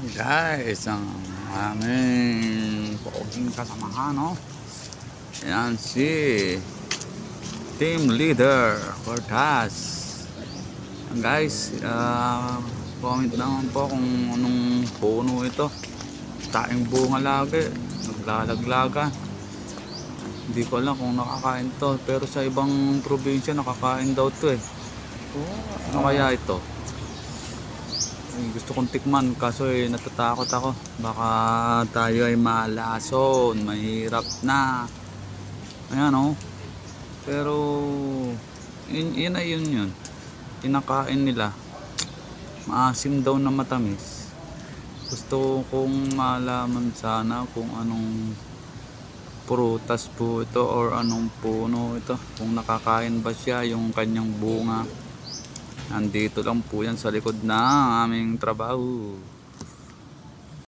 Yan guys, ang aming poging kasamahan, no? Yan si Team Leader Cortaz. Yan guys, ah, comment naman po kung anong puno ito. Taing bunga lagi, naglalaglaga. Hindi ko alam kung nakakain to, pero sa ibang probinsya nakakain daw to eh. Ano kaya ito? Gusto kong tikman kaso eh natatakot ako. Baka tayo ay malason, mahirap na. Ayan oh. Pero yun, yun ay yun yun. Kinakain nila. Maasim daw na matamis. Gusto kong malaman sana kung anong prutas po ito or anong puno ito. Kung nakakain ba siya yung kanyang bunga. Nandito lang po yan sa likod ng aming trabaho.